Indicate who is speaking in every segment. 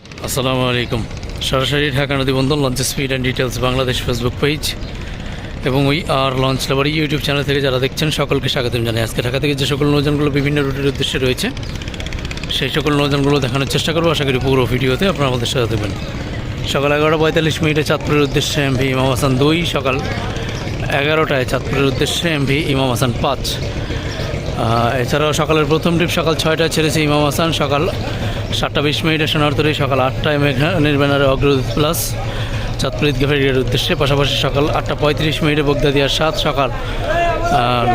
Speaker 1: আসসালামু আলাইকুম। সরাসরি ঢাকা নদী বন্দর launch speed and details Bangladesh Facebook page এবং ওই আর লঞ্চ লাভার ইউটিউব চ্যানেল থেকে যারা দেখছেন, সকলকে স্বাগতম জানাই। আজকে ঢাকা থেকে যে সকল নৌযানগুলো বিভিন্ন রুটের উদ্দেশ্যে রয়েছে, সেই সকল নৌযানগুলো দেখানোর চেষ্টা করব। আশা করি পুরো ভিডিওতে আপনারা আমাদের সাথে দেবেন সকাল এগারোটা পঁয়তাল্লিশ মিনিটে চাঁদপুরের উদ্দেশ্যে এমভি ইমাম হাসান দুই, সকাল এগারোটায় চাঁদপুরের উদ্দেশ্যে এমভি ইমাম হাসান পাঁচ। এছাড়াও সকালের প্রথম ট্রিপ সকাল ছয়টায় ছেড়েছে ইমাম হাসান, সকাল সাতটা বিশ মিনিটে সোনারতরী সকাল আটটায় মেঘনা নির্বাণারে অগ্রদূত প্লাস চাঁদপুর ঈদগাহ ফেরিয়ার উদ্দেশ্যে পাশাপাশি সকাল আটটা পঁয়ত্রিশ মিনিটে বগদাদিয়ার সাত সকাল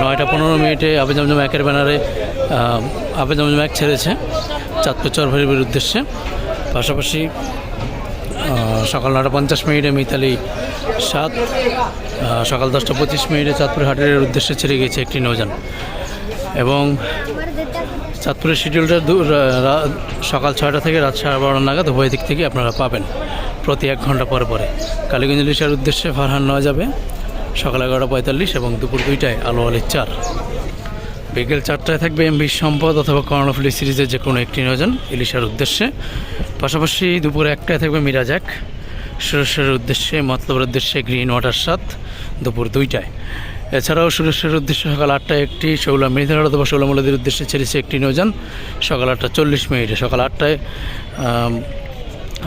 Speaker 1: নয়টা পনেরো মিনিটে আবে জমজম একের ব্যানারে আহ, আবে জমজম এক ছেড়েছে চাঁদপুর চরফেরির উদ্দেশ্যে। পাশাপাশি সকাল নটা পঞ্চাশ মিনিটে মিতালি সাত সকাল দশটা পঁচিশ মিনিটে চাঁদপুর হাটের উদ্দেশ্যে ছেড়ে গেছে একটি নৌযান। এবং চাঁদপুরের শিডিউলটা সকাল ছয়টা থেকে রাত সাড়ে বারোটা নাগাদ উভয় দিক থেকে আপনারা পাবেন প্রতি এক ঘণ্টা পরে পরে। কালীগঞ্জ ইলিশার উদ্দেশ্যে ফারহান নেওয়া যাবে সকাল এগারোটা পঁয়তাল্লিশ এবং দুপুর দুইটায় আলো আলির চার। বিকেল চারটায় থাকবে এমবি সম্পদ অথবা কর্ণফুলি সিরিজের যে কোনো একটি নজন ইলিশার উদ্দেশ্যে। পাশাপাশি দুপুর একটায় থাকবে মিরাজ এক। সুরেশ্বরের উদ্দেশ্যে, মতলবের উদ্দেশ্যে গ্রিন ওয়াটার সাত দুপুর দুইটায়। এছাড়াও সুরেশ্বরের উদ্দেশ্যে সকাল আটটায় একটি শৌলা মৃধার অথবা শৌলা মূলদের উদ্দেশ্যে ছেড়েছে একটি নৌযান। সকাল আটটা চল্লিশ মিনিটে। সকাল আটটায়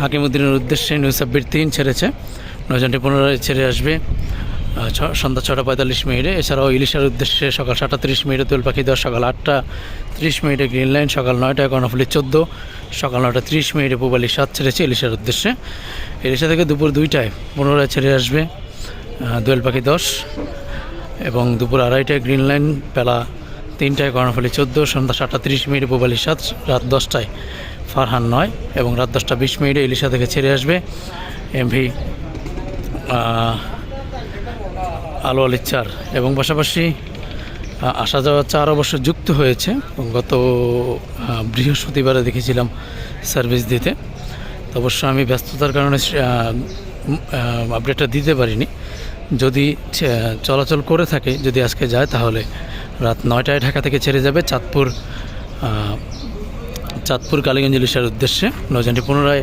Speaker 1: হাকিমুদ্দিনের উদ্দেশ্যে নিউসাব্বির তিন ছেড়েছে। নৌযানটি পুনরায় ছেড়ে আসবে সন্ধ্যা ছটা পঁয়তাল্লিশ মিনিটে। এছাড়াও ইলিশার উদ্দেশ্যে সকাল সাতটা তিরিশ মিনিটে দোল পাখি দশ সকাল আটটা ত্রিশ মিনিটে গ্রিন লাইন, সকাল নয়টায় কর্ণফুলি চোদ্দ, সকাল নয়টা ত্রিশ মিনিটে পুবালি সাত ছেড়েছে ইলিশার উদ্দেশ্যে। ইলিশা থেকে দুপুর দুইটায় পুনরায় ছেড়ে আসবে দোয়েল পাখি দশ এবং দুপুর আড়াইটায় গ্রিন লাইন, বেলা তিনটায় কর্ণফুলি চোদ্দ, সন্ধ্যা সাতটা তিরিশ মিনিটে পুবালি সাত, রাত দশটায় ফারহান নয় এবং রাত দশটা বিশ মিনিটে ইলিশা থেকে ছেড়ে আসবে এমভি আলো আলির চার। এবং পাশাপাশি আসা যাওয়া চার অবশ্য যুক্ত হয়েছে। গত বৃহস্পতিবারে দেখেছিলাম সার্ভিস দিতে। অবশ্য আমি ব্যস্ততার কারণে আপডেটটা দিতে পারিনি। যদি চলাচল করে থাকে, যদি আজকে যায়, তাহলে রাত নয়টায় ঢাকা থেকে ছেড়ে যাবে চাঁদপুর চাঁদপুর কালীগঞ্জ ইলিশার উদ্দেশ্যে। নৌযানটি পুনরায়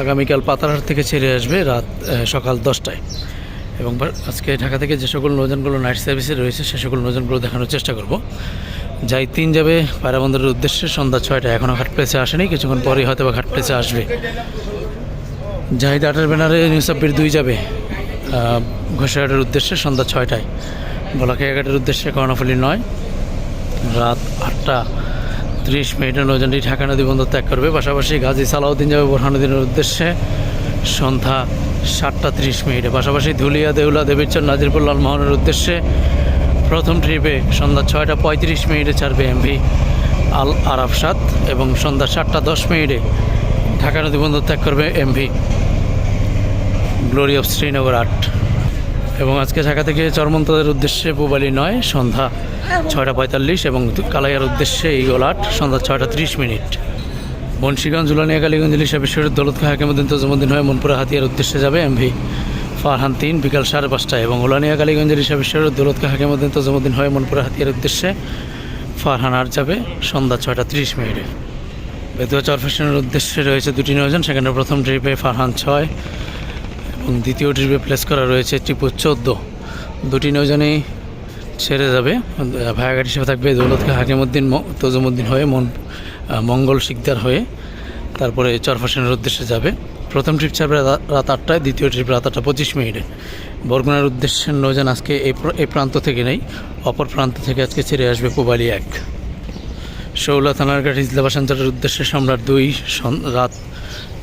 Speaker 1: আগামীকাল পাতারহাট থেকে ছেড়ে আসবে রাত সকাল দশটায়। এবং আজকে ঢাকা থেকে যে সকল নৌযানগুলো নাইট সার্ভিসে রয়েছে, সে সকল নৌযানগুলো দেখানোর চেষ্টা করব। যাই তিন যাবে পায়রাবন্দরের উদ্দেশ্যে, সন্ধ্যা ছয়টায়। এখনও ঘাট প্লেসে আসেনি, কিছুক্ষণ পরেই হয়তো বা ঘাট প্লেসে আসবে। জাহিদ আটের ব্যানারে নিউসাব্বির দুই যাবে। ঘোষাঘাটের উদ্দেশ্যে সন্ধ্যা ছয়টায়। বলাকাইয়া ঘাটের উদ্দেশ্যে কর্ণফুলি নয়। রাত আটটা ত্রিশ মিনিটে নৌযানটি ঢাকা নদী বন্দর ত্যাগ করবে। পাশাপাশি গাজী সালাউদ্দিন যাবে বোরহানুদ্দিনের উদ্দেশ্যে সন্ধ্যা সাতটা ত্রিশ মিনিটে। পাশাপাশি ধুলিয়া, দেউলা দেবীচর নাজিরপুর, লালমোহনের উদ্দেশ্যে প্রথম ট্রিপে সন্ধ্যা ছয়টা পঁয়ত্রিশ মিনিটে ছাড়বে এমভি আল আরাফসাত এবং সন্ধ্যা সাতটা দশ মিনিটে ঢাকা নদী বন্দর ত্যাগ করবে এমভি গ্লোরি অফ শ্রীনগর আট। এবং আজকে ঢাকা থেকে চরমন্তদের উদ্দেশ্যে পুবালি নয়, সন্ধ্যা ছয়টা পঁয়তাল্লিশ এবং কালাইয়ার উদ্দেশ্যে ইগল আট, সন্ধ্যা ছয়টা ত্রিশ মিনিট। বনশীগঞ্জ উলানিয়া, কালীগঞ্জ, ইলিশা বিশ্বরের দৌলত খা হাকিমুদ্দিন, তজমুদ্দিন হয়ে মনপুরা, হাতিয়ার উদ্দেশ্যে যাবে এমভি ফারহান তিন বিকাল সাড়ে পাঁচটায়। এবং উলানিয়া, কালীগঞ্জ, ইলিশা বিশ্বরের দৌলত খা হাকিমুদ্দিন, তজমুদ্দিন হয়ে মনপুরা, হাতিয়ার উদ্দেশ্যে ফারহান আট যাবে সন্ধ্যা ছয়টা ত্রিশ মিনিটে। বেতুয়া চরফেশনের উদ্দেশ্যে রয়েছে দুটি নৌযান সেখানে প্রথম ট্রিপে ফারহান ছয় দ্বিতীয় ট্রিপে প্লেস করা রয়েছে টিপু চোদ্দ। দুটি নৌজানেই ছেড়ে যাবে। ভায়াঘাট হিসেবে থাকবে দৌলতকে হাকিমুদ্দিন তজুমুদ্দিন হয়ে মন মঙ্গল শিকদার হয়ে তারপরে চরফাসনের উদ্দেশ্যে যাবে। প্রথম ট্রিপ ছাড়বে রাত আটটায়, দ্বিতীয় ট্রিপ রাত আটটা পঁচিশ মিনিটে। বরগুনার উদ্দেশ্যে নৌযান আজকে এই প্রান্ত থেকে নেই, অপর প্রান্ত থেকে আজকে ছেড়ে আসবে পুবালি এক। শৌলা থানারঘাট ইজলা বাসাঞ্চলের উদ্দেশ্যে সম্রাট দুই রাত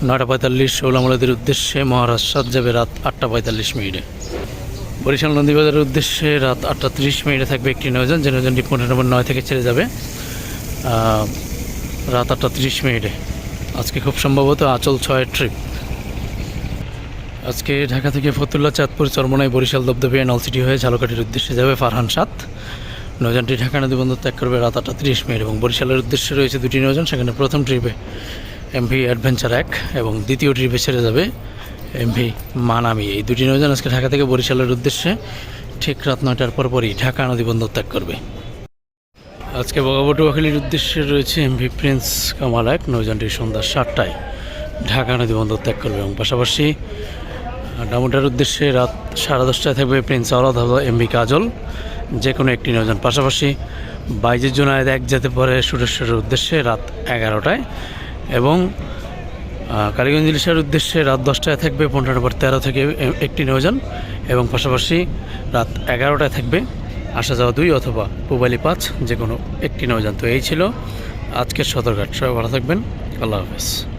Speaker 1: নয়টা পঁয়তাল্লিশ শৌলামলাদের উদ্দেশ্যে মহারাজ সাত যাবে রাত আটটা পঁয়তাল্লিশ মিনিটে। বরিশাল নদীবাজারের উদ্দেশ্যে রাত আটটা তিরিশ মিনিটে থাকবে একটি নৌযান যে নৌযানটি পনেরো নম্বর নয় থেকে ছেড়ে যাবে। রাত আটটা তিরিশ মিনিটে। আজকে খুব সম্ভবত আচল ছয়ের ট্রিপ। আজকে ঢাকা থেকে ফতুল্লা, চাঁদপুর, চরমনাই, বরিশাল দবদবিয়া নলসিটি হয়ে ঝালকাঠির উদ্দেশ্যে যাবে ফারহান সাত নৌযানটি ঢাকা নদী বন্দর ত্যাগ করবে রাত আটটা তিরিশ মিনিট এবং বরিশালের উদ্দেশ্যে রয়েছে দুটি নৌযান সেখানে প্রথম ট্রিপে এমভি অ্যাডভেঞ্চার এক এবং দ্বিতীয় ট্রিপে ছেড়ে যাবে এমভি মানামি। এই দুটি নৌযান আজকে ঢাকা থেকে বরিশালের উদ্দেশ্যে। ঠিক রাত নয়টার পরপরই ঢাকা নদী বন্দর ত্যাগ করবে। আজকে বগাবটুয়াখালীর উদ্দেশ্যে রয়েছে এমভি প্রিন্স কামাল এক। নৌযানটি সন্ধ্যা সাতটায় ঢাকা নদী বন্দর ত্যাগ করবে এবং পাশাপাশি ডামুডার উদ্দেশ্যে রাত সাড়ে দশটায় থাকবে প্রিন্স আওলাদ এমভি কাজল। যে কোনো একটি নৌযান পাশাপাশি বাইজের জোনায়েদ এক যেতে পারে সুরেশ্বরের উদ্দেশ্যে রাত এগারোটায়। এবং কালীগঞ্জ ইলিশার উদ্দেশ্যে রাত দশটায় থাকবে পনেরো নম্বর তেরো থেকে একটি নিয়োজন এবং পাশাপাশি রাত এগারোটায় থাকবে আসা যাওয়া দুই অথবা পুবালি পাঁচ, যে কোনো একটি নৌযান তো এই ছিল আজকের সদরঘাট। সবাই ভালো থাকবেন। আল্লাহ হাফেজ।